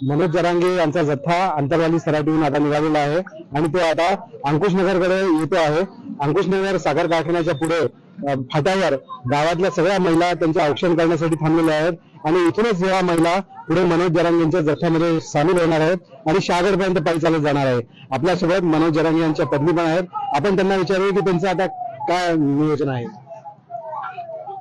मनोज जरांगे यांचा जथ्था आंतरवाली सराटीहून आता निघालेला आहे. आणि तो आता अंकुश नगरकडे येतो आहे. अंकुश नगर साखर कारखान्याच्या पुढे फाट्यावर गावातल्या सगळ्या महिला त्यांचे औक्षण करण्यासाठी थांबलेल्या आहेत. आणि इथूनच या महिला पुढे मनोज जरांगे यांच्या जथ्यामध्ये सामील होणार आहेत आणि शहागडपर्यंत पायी चालत जाणार आहे आपल्यासोबत मनोज जरांगे यांच्या पत्नी पण आहेत. आपण त्यांना विचारूया की त्यांचं आता काय नियोजन आहे?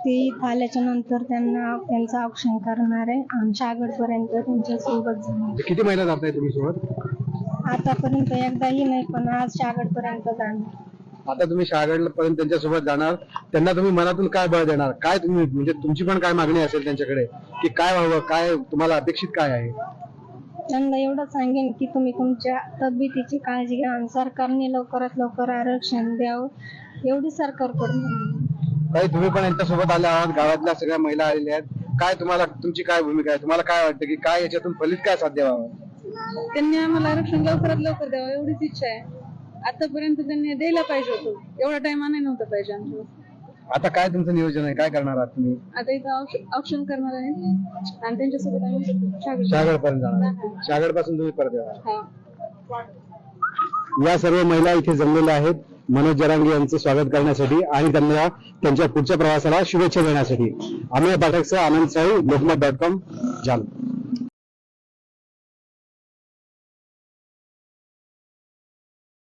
ते आल्याच्यानंतर त्यांना त्यांचं औक्षण करणार आहे आमच्या आगडपर्यंत त्यांच्यासोबत जाणार किती महिला जाताय तुम्ही सोबत? आतापर्यंत एकदाही नाही पण आज शागडपर्यंत जाणार. आता तुम्ही शहागड पर्यंत त्यांच्यासोबत जाणार. त्यांना तुम्ही मनातून काय बळ देणार? काय तुम्ही म्हणजे तुमची पण काय मागणी असेल त्यांच्याकडे? की काय व्हावं काय तुम्हाला अपेक्षित काय आहे? त्यांना एवढं सांगेन की तुम्ही तुमच्या तब्येतीची काळजी घ्या आणि सरकारने लवकरात लवकर आरक्षण द्यावं. एवढी सरकारकडून काही तुम्ही पण यांच्यासोबत आल्या आहात गावातल्या सगळ्या महिला आलेल्या आहेत. काय तुम्हाला तुमची काय भूमिका आहे? तुम्हाला काय वाटतं की काय याच्यातून फलित काय साध्य व्हावं? त्यांनी आम्हाला आरक्षण लवकरात लवकर द्यावं एवढीच इच्छा आहे. आतापर्यंत त्यांनी द्यायला पाहिजे होतं. एवढा टाइम नाही नव्हता पाहिजे आमच्या आता काय तुमचं नियोजन आहे? काय करणार आहात तुम्ही? आता इथं ऑप्शन करणार आहे. आणि त्यांच्यासोबत आम्ही शागड- शहागड पर्यंत जाणार शहागडपासून तुम्ही परत येणार हा. या सर्व महिला इथे जमलेल्या आहेत. मनोज जरांगे यांचं स्वागत करण्यासाठी आणि त्यांना त्यांच्या पुढच्या प्रवासाला शुभेच्छा देण्यासाठी. आम्ही पाठकचा आनंद साई लोकमत डॉट कॉम जाल